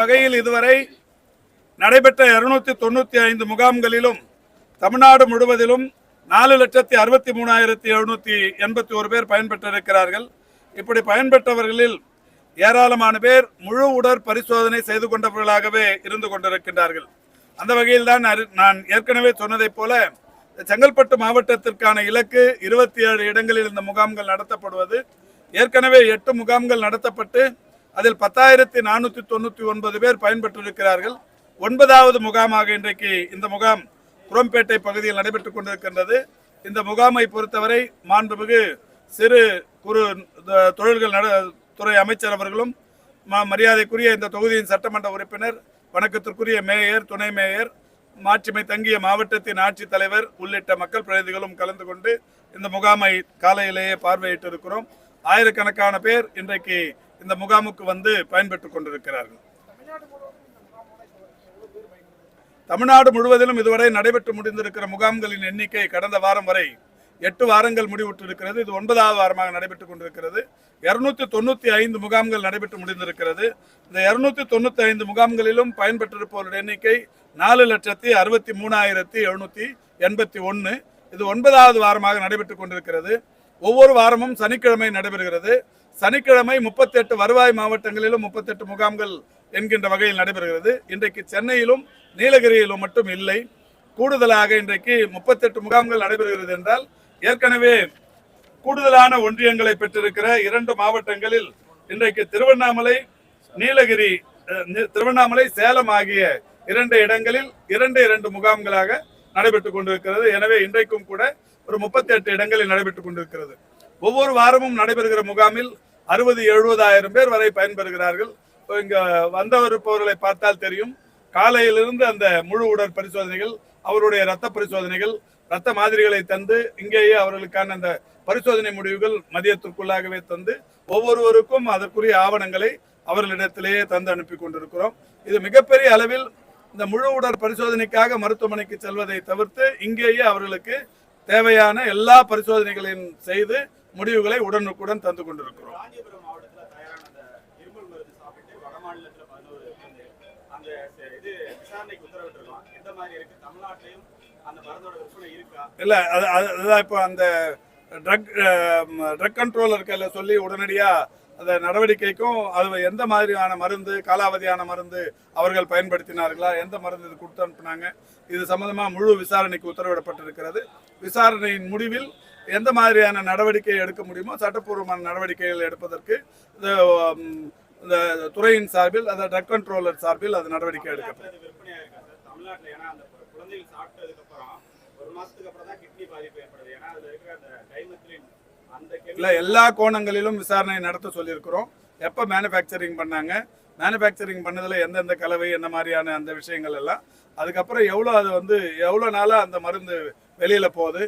வகையில் இதுவரை நடைபெற்ற இருநூத்தி தொண்ணூத்தி ஐந்து முகாம்களிலும் தமிழ்நாடு முழுவதிலும் நாலு லட்சத்தி அறுபத்தி மூணாயிரத்தி எழுநூத்தி எண்பத்தி ஒரு பேர் பயன்பெற்றிருக்கிறார்கள். இப்படி பயன்பெற்றவர்களில் ஏராளமான பேர் முழு உடற் பரிசோதனை செய்து கொண்டவர்களாகவே இருந்து கொண்டிருக்கின்றார்கள். அந்த வகையில் தான் நான் ஏற்கனவே சொன்னதைப் போல செங்கல்பட்டு மாவட்டத்திற்கான இலக்கு இருபத்தி ஏழு இடங்களில் இந்த முகாம்கள் நடத்தப்படுவது. ஏற்கனவே எட்டு முகாம்கள் நடத்தப்பட்டு அதில் பத்தாயிரத்தி நானூற்றி தொண்ணூற்றி ஒன்பது பேர் பயன்பெற்றிருக்கிறார்கள். ஒன்பதாவது முகாமாக இன்றைக்கு இந்த முகாம் குரம்பேட்டை பகுதியில் நடைபெற்றுக் கொண்டிருக்கின்றது. இந்த முகாமை பொறுத்தவரை மாண்புமிகு சிறு குறு த- தொழில்கள் நட துறை அமைச்சர் அவர்களும் மரியாதைக்குரிய இந்த தொகுதியின் சட்டமன்ற உறுப்பினர் வணக்கத்திற்குரிய மேயர் துணை மேயர் மாட்சிமை தங்கிய மாவட்டத்தின் ஆட்சித் தலைவர் உள்ளிட்ட மக்கள் பிரதிநிதிகளும் கலந்து கொண்டு இந்த முகாமை காலையிலேயே பார்வையிட்டிருக்கிறோம். ஆயிரக்கணக்கான பேர் இன்றைக்கு இந்த முகாமுக்கு வந்து பயன்பெற்றுக் கொண்டிருக்கிறார்கள். தமிழ்நாடு முழுவதிலும் இதுவரை நடைபெற்று முடிந்திருக்கிற முகாம்களின் எண்ணிக்கை கடந்த வாரம் வரை எட்டு வாரங்கள் முடிவுற்றிருக்கிறது. இது ஒன்பதாவது வாரமாக நடைபெற்றுக் கொண்டிருக்கிறது. இருநூத்தி தொண்ணூத்தி ஐந்து முகாம்கள் நடைபெற்று முடிந்திருக்கிறது. இந்த இருநூத்தி தொண்ணூத்தி ஐந்து முகாம்களிலும் பயன்பெற்றிருப்பவருடைய எண்ணிக்கை நாலு லட்சத்தி அறுபத்தி மூணாயிரத்தி எழுநூத்தி எண்பத்தி ஒன்று இது ஒன்பதாவது வாரமாக நடைபெற்றுக் கொண்டிருக்கிறது. ஒவ்வொரு வாரமும் சனிக்கிழமை நடைபெறுகிறது. சனிக்கிழமை முப்பத்தெட்டு வருவாய் மாவட்டங்களிலும் முப்பத்தெட்டு முகாம்கள் என்கின்ற வகையில் நடைபெறுகிறது. இன்றைக்கு சென்னையிலும் நீலகிரியிலும் மட்டும் இல்லை. கூடுதலாக இன்றைக்கு முப்பத்தெட்டு முகாம்கள் நடைபெறுகிறது என்றால் ஏற்கனவே கூடுதலான ஒன்றியங்களை பெற்றிருக்கிற இரண்டு மாவட்டங்களில் இன்றைக்கு திருவண்ணாமலை நீலகிரி திருவண்ணாமலை சேலம் ஆகிய இரண்டு இடங்களில் இரண்டு இரண்டு முகாம்களாக நடைபெற்றுக் கொண்டிருக்கிறது. எனவே இன்றைக்கும் கூட ஒரு முப்பத்தி எட்டு இடங்களில் நடைபெற்றுக் கொண்டிருக்கிறது. ஒவ்வொரு வாரமும் நடைபெறுகிற முகாமில் அறுபது எழுபதாயிரம் பேர் வரை பயன்பெறுகிறார்கள். இங்க வந்தவருப்பவர்களை பார்த்தால் தெரியும். காலையிலிருந்து அந்த முழு உடற் பரிசோதனைகள் அவருடைய ரத்த பரிசோதனைகள் ரத்த மாதிரிகளை தந்து இங்கேயே அவர்களுக்கான அந்த பரிசோதனை முடிவுகள் மதியத்திற்குள்ளாகவே தந்து ஒவ்வொருவருக்கும் அதற்குரிய ஆவணங்களை அவர்களிடத்திலேயே தந்து அனுப்பி கொண்டிருக்கிறோம். இது மிகப்பெரிய அளவில் இந்த முழு உடற் பரிசோதனைக்காக மருத்துவமனைக்கு செல்வதை தவிர்த்து இங்கேயே அவர்களுக்கு தேவையான எல்லா பரிசோதனைகளையும் செய்து முடிவுகளை உடனுக்குடன் தந்து கொண்டிருக்கிறோம். இல்ல அது அது- அதுதான் இப்போ அந்த ட்ரக் ட்ரக் கண்ட்ரோலர்களை சொல்லி உடனடியா அந்த நடவடிக்கைக்கும் அது எந்த மாதிரியான மருந்து காலாவதியான மருந்து அவர்கள் பயன்படுத்தினார்களா எந்த மருந்து இது கொடுத்து அனுப்புனாங்க இது சம்பந்தமாக முழு விசாரணைக்கு உத்தரவிடப்பட்டிருக்கிறது. விசாரணையின் முடிவில் எந்த மாதிரியான நடவடிக்கை எடுக்க முடியுமோ சட்டப்பூர்வமான நடவடிக்கைகள் எடுப்பதற்கு இந்த இந்த துறையின் சார்பில் அந்த ட்ரக் கண்ட்ரோலர் சார்பில் அது நடவடிக்கை எடுக்கப்படும். ஏன்னா அந்த குழந்தைகள் சாப்பிட்டதுக்கு அப்புறம் ஒரு மாசத்துக்கு அப்புறம் தான் கிட்னி பாதிப்பு ஏற்படுது. ஏன்னா அதுல இருக்கிற அந்த டைமத்ரின் இல்லை எல்லா கோணங்களிலும் விசாரணை நடத்த சொல்லியிருக்கிறோம். எப்போ மேனுஃபேக்சரிங் பண்ணாங்க? மேனுஃபேக்சரிங் பண்ணதில் எந்தெந்த கலவை என்ன மாதிரியான அந்த விஷயங்கள் எல்லாம். அதுக்கப்புறம் எவ்வளோ அது வந்து எவ்வளோ நாளாக அந்த மருந்து வெளியில் போகுது?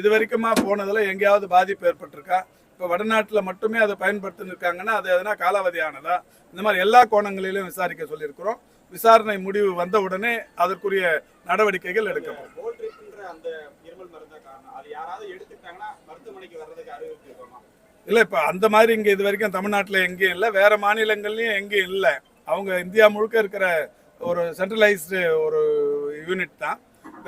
இது வரைக்குமா போனதில் எங்கேயாவது பாதிப்பு ஏற்பட்டிருக்கா? இப்போ வடநாட்டில் மட்டுமே அதை பயன்படுத்தினிருக்காங்கன்னா அது எதனா காலாவதியானதா? இந்த மாதிரி எல்லா கோணங்களிலும் விசாரிக்க சொல்லியிருக்கிறோம். விசாரணை முடிவு வந்த உடனே அதற்குரிய நடவடிக்கைகள் எடுக்கப்படும். இல்ல இப்ப அந்த மாதிரி இங்க இது வரைக்கும் தமிழ்நாட்டுல எங்கேயும் இல்ல. வேற மாநிலங்கள்லயும் எங்கேயும் இல்ல. அவங்க இந்தியா முழுக்க இருக்கிற ஒரு சென்ட்ரலைஸ்டு ஒரு யூனிட் தான்.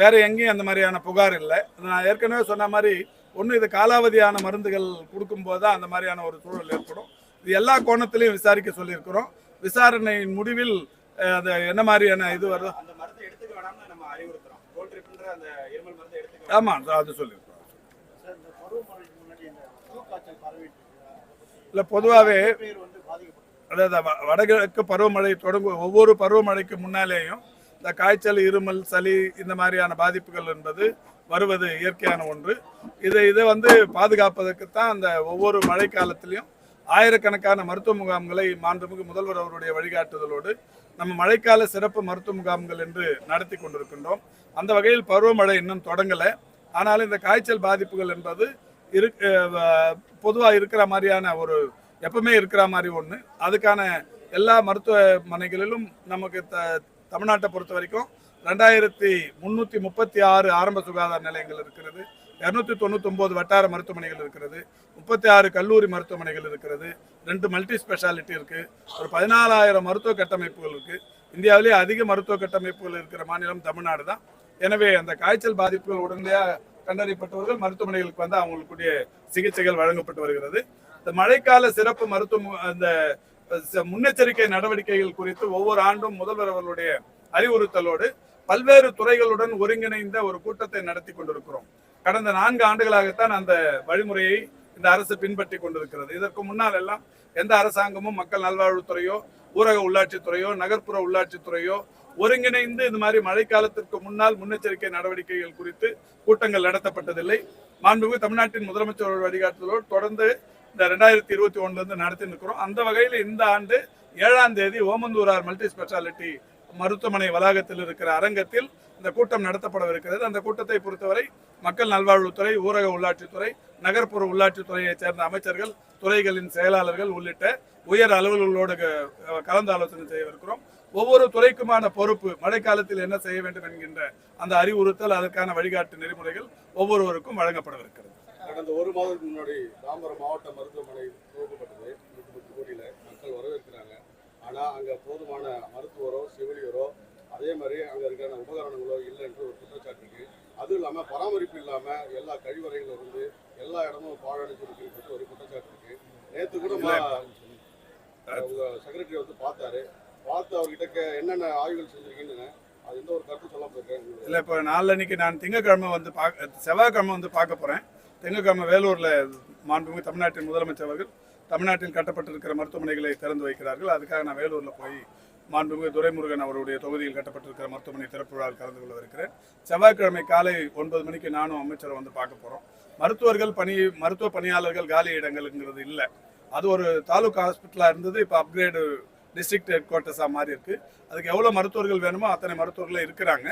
வேற எங்கேயும் அந்த மாதிரியான புகார் இல்லை. நான் ஏற்கனவே சொன்ன மாதிரி ஒன்று இது காலாவதியான மருந்துகள் கொடுக்கும்போது தான் அந்த மாதிரியான ஒரு சூழல் ஏற்படும். இது எல்லா கோணத்திலையும் விசாரிக்க சொல்லியிருக்கிறோம். விசாரணையின் முடிவில் அது என்ன மாதிரியான இது வருதோ அந்த மருந்தை எடுத்துக்க வேணாம்னு நம்ம அறிவுறுத்துறோம். போல்ட்ரிப்ன்ற அந்த இருமல் மருந்தை எடுத்துக்க ஆமா அது சொல்லியிருக்கிறோம் சார் இந்த பருவமழைக்கு முன்னாடி இந்த ஃப்ளூ காய்ச்சல் பரவிட்டு இருக்கு. இல்லை பொதுவாகவே அதாவது வ- வடகிழக்கு பருவமழை தொடங்கும் ஒவ்வொரு பருவமழைக்கு முன்னாலேயும் இந்த காய்ச்சல் இருமல் சளி இந்த மாதிரியான பாதிப்புகள் என்பது வருவது இயற்கையான ஒன்று. இதை இதை வந்து பாதுகாப்பதற்குத்தான் அந்த ஒவ்வொரு மழை காலத்திலையும் ஆயிரக்கணக்கான மருத்துவ முகாம்களை மாண்புமிகு முதல்வர் அவருடைய வழிகாட்டுதலோடு நம்ம மழைக்கால சிறப்பு மருத்துவ முகாம்கள் என்று நடத்தி கொண்டிருக்கின்றோம். அந்த வகையில் பருவமழை இன்னும் தொடங்கலை. ஆனாலும் இந்த காய்ச்சல் பாதிப்புகள் என்பது இரு பொதுவாக இருக்கிற மாதிரியான ஒரு எப்பவுமே இருக்கிற மாதிரி ஒன்று அதுக்கான எல்லா மருத்துவமனைகளிலும் நமக்கு த தமிழ்நாட்டை பொறுத்த வரைக்கும் ரெண்டாயிரத்தி முந்நூற்றி முப்பத்தி ஆறு ஆரம்ப சுகாதார நிலையங்கள் இருக்கிறது. இரநூத்தி தொண்ணூத்தொம்பது வட்டார மருத்துவமனைகள் இருக்கிறது. முப்பத்தி ஆறு கல்லூரி மருத்துவமனைகள் இருக்கிறது. ரெண்டு மல்டி ஸ்பெஷாலிட்டி இருக்குது ஒரு பதினாலாயிரம் மருத்துவ கட்டமைப்புகள் இருக்குது இந்தியாவிலேயே அதிக மருத்துவ கட்டமைப்புகள் இருக்கிற மாநிலம் தமிழ்நாடு தான். எனவே அந்த காய்ச்சல் பாதிப்புகள் உடனடியாக கண்டறியப்பட்டவர்கள் மருத்துவமனைகளுக்கு வந்து அவங்களுக்குரிய சிகிச்சைகள் வழங்கப்பட்டு வருகிறது. இந்த மழைக்கால சிறப்பு மருத்துவ அந்த முன்னெச்சரிக்கை நடவடிக்கைகள் குறித்து ஒவ்வொரு ஆண்டும் முதல்வர் அவர்களுடைய அறிவுறுத்தலோடு பல்வேறு துறைகளுடன் ஒருங்கிணைந்த ஒரு கூட்டத்தை நடத்தி கொண்டிருக்கிறோம். கடந்த நான்கு ஆண்டுகளாகத்தான் அந்த வழிமுறையை இந்த அரசு பின்பற்றி கொண்டிருக்கிறது. இதற்கு முன்னால் எல்லாம் எந்த அரசாங்கமும் மக்கள் நல்வாழ்வுத்துறையோ ஊரக உள்ளாட்சித்துறையோ நகர்ப்புற உள்ளாட்சித்துறையோ ஒருங்கிணைந்து இந்த மாதிரி மழைக்காலத்திற்கு முன்னால் முன்னெச்சரிக்கை நடவடிக்கைகள் குறித்து கூட்டங்கள் நடத்தப்பட்டதில்லை. மாண்புமிகு தமிழ்நாட்டின் முதலமைச்சர் வழிகாட்டுதலோடு தொடர்ந்து இந்த ரெண்டாயிரத்தி இருபத்தி ஒன்றுலேருந்து நடத்தி இருக்கிறோம். அந்த வகையில் இந்த ஆண்டு ஏழாம் தேதி ஓமந்தூரார் மல்டி ஸ்பெஷாலிட்டி மருத்துவமனை வளாகத்தில் இருக்கிற அரங்கத்தில் இந்த கூட்டம் நடத்தப்படவிருக்கிறது. அந்த கூட்டத்தை பொறுத்தவரை மக்கள் நல்வாழ்வுத்துறை ஊரக உள்ளாட்சித்துறை நகர்ப்புற உள்ளாட்சித்துறையைச் சேர்ந்த அமைச்சர்கள் துறைகளின் செயலாளர்கள் உள்ளிட்ட உயர் அலுவலர்களோடு க- கலந்து ஆலோசனை செய்யவிருக்கிறோம் ஒவ்வொரு துறைக்குமான பொறுப்பு மழைக்காலத்தில் என்ன செய்ய வேண்டும் என்கின்ற அந்த அறிவுறுத்தல் அதற்கான வழிகாட்டு நெறிமுறைகள் ஒவ்வொருவருக்கும் வழங்கப்படவிருக்கிறது. கடந்த ஒரு மாதத்துக்கு முன்னாடி தாம்பரம் மாவட்ட மருத்துவமனை துவக்கப்பட்டது நூற்றி பத்து கோடியில் மக்கள் வரவேற்கிறாங்க ஆனால் அங்கே போதுமான மருத்துவரோ செவிலியரோ அதே மாதிரி அங்கே இருக்கிற உபகரணங்களோ இல்லைன்ற ஒரு குற்றச்சாட்டு இருக்கு. அதுவும் இல்லாமல் பராமரிப்பு இல்லாமல் எல்லா கழிவறைகளும் இருந்து எல்லா இடமும் பாழடைஞ்சிருக்கு ஒரு குற்றச்சாட்டு இருக்கு. நேற்று கூட செக்ரட்டரி வந்து பார்த்தாரு. பார்த்து அவர்கிட்ட என்னென்ன ஆய்வுகள் செஞ்சிருக்கீங்கன்னு அது எந்த ஒரு கருத்து சொல்ல போயிருக்கேன் இல்லை இப்போ நாளன்னைக்கு நான் திங்கக்கிழமை வந்து பார்க்க செவ்வாய்க்கிழமை வந்து பார்க்க போகிறேன் திங்கக்கிழமை வேலூரில் மாண்புமிகு தமிழ்நாட்டின் முதலமைச்சர் அவர்கள் தமிழ்நாட்டில் கட்டப்பட்டிருக்கிற மருத்துவமனைகளை திறந்து வைக்கிறார்கள். அதுக்காக நான் வேலூரில் போய் மாண்புமிகு துரைமுருகன் அவருடைய தொகுதியில் கட்டப்பட்டிருக்கிற மருத்துவமனை திறப்பு விழாவில் கலந்து கொள்ள இருக்கிறேன். செவ்வாய்க்கிழமை காலை ஒன்பது மணிக்கு நானும் அமைச்சரை வந்து பார்க்க போகிறோம் மருத்துவர்கள் பணி மருத்துவ பணியாளர்கள் காலி இடங்கள்ங்கிறது இல்லை. அது ஒரு தாலுகா ஹாஸ்பிட்டலாக இருந்தது. இப்போ அப்கிரேடு டிஸ்ட்ரிக்ட் ஹெட் குவார்ட்டர்ஸாக மாறி இருக்குது அதுக்கு எவ்வளோ மருத்துவர்கள் வேணுமோ அத்தனை மருத்துவர்கள் இருக்கிறாங்க.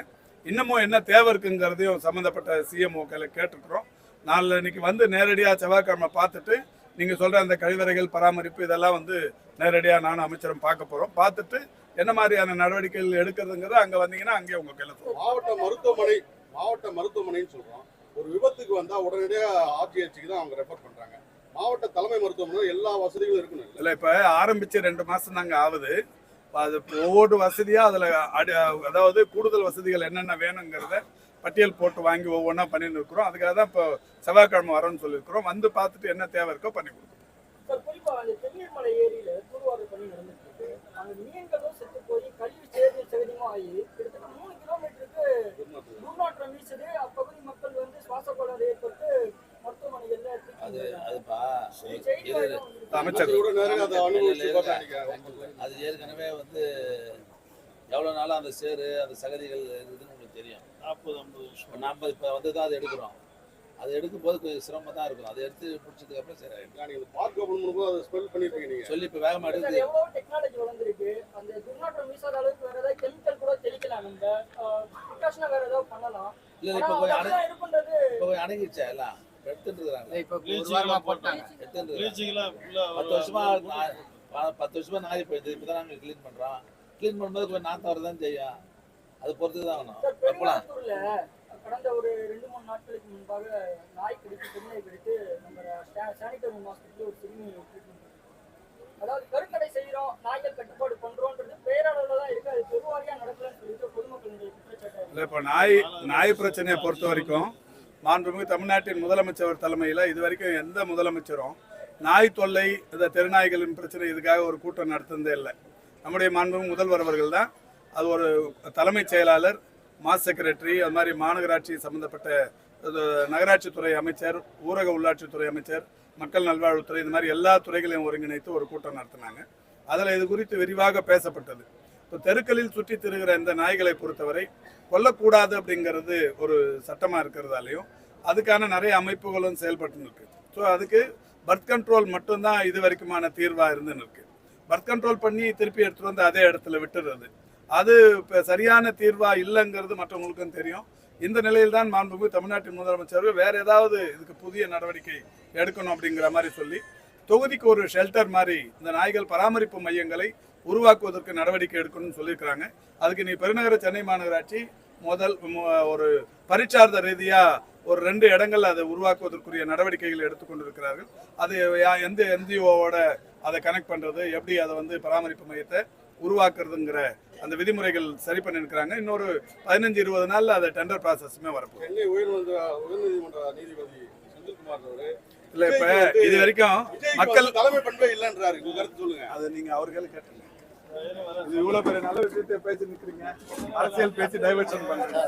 இன்னமும் என்ன தேவை இருக்குங்கிறதையும் சம்மந்தப்பட்ட சிஎம்ஓக்களை கேட்டிருக்கிறோம். நாளைக்கு வந்து நேரடியாக செவ்வாய்க்கிழமை பார்த்துட்டு நீங்கள் சொல்கிற அந்த கழிவறைகள் பராமரிப்பு இதெல்லாம் வந்து நேரடியாக நானும் அமைச்சரும் பார்க்க போகிறோம் பார்த்துட்டு என்ன மாதிரியான நடவடிக்கைகள் எடுக்கிறதுங்கிறத அங்கே வந்தீங்கன்னா அங்கேயே உங்கள் கையில் மாவட்ட மருத்துவமனை மாவட்ட மருத்துவமனைன்னு சொல்றோம். ஒரு விபத்துக்கு வந்தா உடனடியா ஆர்ஜிஹெச்சுக்கு தான் அவங்க ரெஃபர் பண்றாங்க. மாவட்ட தலைமை மருத்துவமனை எல்லா வசதிகளும் இருக்கணும் இல்ல. இல்லை இப்போ ஆரம்பித்து ரெண்டு மாதம் தாங்க ஆகுது. அது ஒவ்வொரு வசதியாக அதில் அடி அதாவது கூடுதல் வசதிகள் என்னென்ன வேணுங்கிறத பட்டியல் போட்டு வாங்கி ஒவ்வொன்றா பண்ணிட்டு இருக்கிறோம். அதுக்காக தான் இப்போ செவ்வாய்க்கிழமை வரோன்னு சொல்லியிருக்கிறோம். வந்து பார்த்துட்டு என்ன தேவை இருக்கோ பண்ணி கொடுக்குறோம். அமைச்சர். அது ஏற்கனவே வந்து எவ்வளோ நாளாக அந்த சேரு அந்த சகதிகள் இருக்குதுன்னு உங்களுக்கு தெரியும். நாற்பது ஐம்பது வருஷம். நாற்பது இப்போ வந்து தான் அதை எடுக்கிறோம். அது எடுக்கும்போது கொஞ்சம் சிரமம் தான் இருக்கும். அதை எடுத்து பிடிச்சதுக்கு அப்புறம் சரி ஆயிடும். நீங்க இந்த பார்க் ஓபன் பண்ணும்போது அதை ஸ்பெல் பண்ணிருப்பீங்க நீங்க. சொல்லி இப்போ வேகமாக எடுத்து எவ்வளவோ டெக்னாலஜி வளர்ந்துருக்கு. அந்த துர்நாற்றம் வீசாத அளவுக்கு வேற ஏதாவது கெமிக்கல் கூட தெளிக்கலாம் நம்ம. ப்ரிகாஷனா வேற ஏதாவது பண்ணலாம். இல்லை இப்போ கொஞ்சம் அணை இப்போ கொஞ்சம் அணங்கிடுச்சா எல்லாம்? எடுத்துட்டு இப்போ ஒரு வாரமா போட்டாங்க. எடுத்துட்டு இருக்காங்க. ப்ளீச்சிங்லாம் ஃபுல்லாக பத்து வருஷமா பத்து வருஷமா நாய் போயிடுது. இப்போ தான் நாங்கள் க்ளீன் பண்ணுறோம் க்ளீன் பண்ணும்போது கொஞ்சம் நாற்றம் வரதான் செய்யும். அது பொறுத்து தான் பெருமாத்தூர்ல கடந்த ஒரு ரெண்டு மூணு நாட்களுக்கு முன்பாக நாய் கடித்து பெண்ணை கடித்து நம்ம சானிட்டரி ஹாஸ்பிட்டல் ஒரு சிறுமி ட்ரீட்மெண்ட் அதாவது கருக்கடை செய்யறோம் நாய்கள் கட்டுப்பாடு பண்றோன்றது பேரளவுல தான் இருக்கு. அது பெருவாரியா நடக்கலன்னு சொல்லிட்டு பொதுமக்களுடைய குற்றச்சாட்டு இல்லை. இப்போ நாய் நாய் பிரச்சனையை பொறுத்த வரைக்கும் மாண்புமிகு தமிழ்நாட்டின் முதலமைச்சர் தலைமையில் இது வரைக்கும் எந்த முதலமைச்சரும் நாய் தொல்லை இந்த தெருநாய்களின் பிரச்சனை இதுக்காக ஒரு கூட்டம் நடத்துனதே இல்லை. நம்முடைய மாண்புமிகு முதல்வர் அவர்கள் தான் அது ஒரு தலைமைச் செயலாளர் மாஸ் செக்ரட்டரி அது மாதிரி மாநகராட்சி சம்பந்தப்பட்ட நகராட்சித்துறை அமைச்சர் ஊரக உள்ளாட்சித்துறை அமைச்சர் மக்கள் நல்வாழ்வுத்துறை இந்த மாதிரி எல்லா துறைகளையும் ஒருங்கிணைத்து ஒரு கூட்டம் நடத்தினாங்க. அதில் இது குறித்து விரிவாக பேசப்பட்டது. இப்போ தெருக்களில் சுற்றி திருகிற இந்த நாய்களை பொறுத்தவரை கொல்லக்கூடாது அப்படிங்கிறது ஒரு சட்டமாக இருக்கிறதாலையும் அதுக்கான நிறைய அமைப்புகளும் செயல்பட்டு இருக்கு. ஸோ அதுக்கு பர்த் கண்ட்ரோல் மட்டும்தான் இது வரைக்குமான தீர்வாக இருந்துன்னு இருக்கு. பர்த் கண்ட்ரோல் பண்ணி திருப்பி எடுத்துகிட்டு வந்து அதே இடத்துல விட்டுறது. அது இப்போ சரியான தீர்வா இல்லைங்கிறது மற்றவங்களுக்கும் தெரியும். இந்த நிலையில் தான் மாண்புமிகு தமிழ்நாட்டின் முதலமைச்சர் வேற ஏதாவது இதுக்கு புதிய நடவடிக்கை எடுக்கணும் அப்படிங்கிற மாதிரி சொல்லி தொகுதிக்கு ஒரு ஷெல்டர் மாதிரி இந்த நாய்கள் பராமரிப்பு மையங்களை உருவாக்குவதற்கு நடவடிக்கை எடுக்கணும்னு சொல்லியிருக்கிறாங்க. அதுக்கு நீ பெருநகர சென்னை மாநகராட்சி முதல் ஒரு பரிச்சார்ந்த ரீதியாக ஒரு ரெண்டு இடங்கள் அதை உருவாக்குவதற்குரிய நடவடிக்கைகளை எடுத்துக்கொண்டிருக்கிறார்கள் அது யா- எந்த என்ஜிஓவோட அதை கனெக்ட் பண்ணுறது எப்படி அதை வந்து பராமரிப்பு மையத்தை உருவாக்குறதுங்கிற அந்த விதிமுறைகள் சரி பண்ணியிருக்கிறாங்க. இன்னொரு பதினஞ்சு இருபது நாள்ல அதை டெண்டர் ப்ராசஸுமே வரப்போகுது. சென்னை உயர்நீதிமன்ற உயர்நீதிமன்ற நீதிபதி செந்தில்குமார் அவரு இல்ல இப்ப இது வரைக்கும் மக்கள் தலைமை பண்பே இல்லைன்றாரு. உங்க கருத்து சொல்லுங்க. அதை நீங்க அவர்கள் கேட்டுங்க. இது இவ்வளவு பெரிய நல்ல விஷயத்தை பேசி நிக்கிறீங்க. அரசியல் பேசி டைவர்ஷன் பண்றீங்க.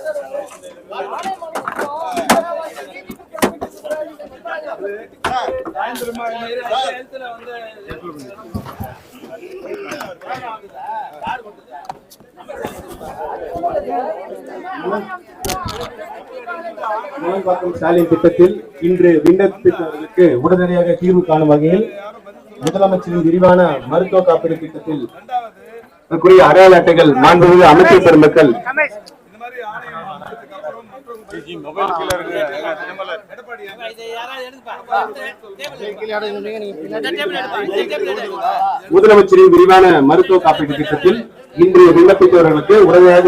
சாயந்தரமா முகம்பாக்கம் ஸ்டாலின் திட்டத்தில் இன்று விண்ணப்பித்தவர்களுக்கு உடனடியாக தீர்வு காணும் வகையில் முதலமைச்சரின் விரிவான மருத்துவ காப்பீடு திட்டத்தில் அடையாள அட்டைகள் மாண்புமிகு அமைச்சர் பெருமக்கள் இந்த மாதிரி ஆணையம் வந்ததுக்கு அப்புறம் மற்றவங்க எடப்பாடி முதலமைச்சரின் விரிவான மருத்துவ காப்பீடு திட்டத்தில் இன்று விண்ணப்பித்தவர்களுக்கு உடனடியாக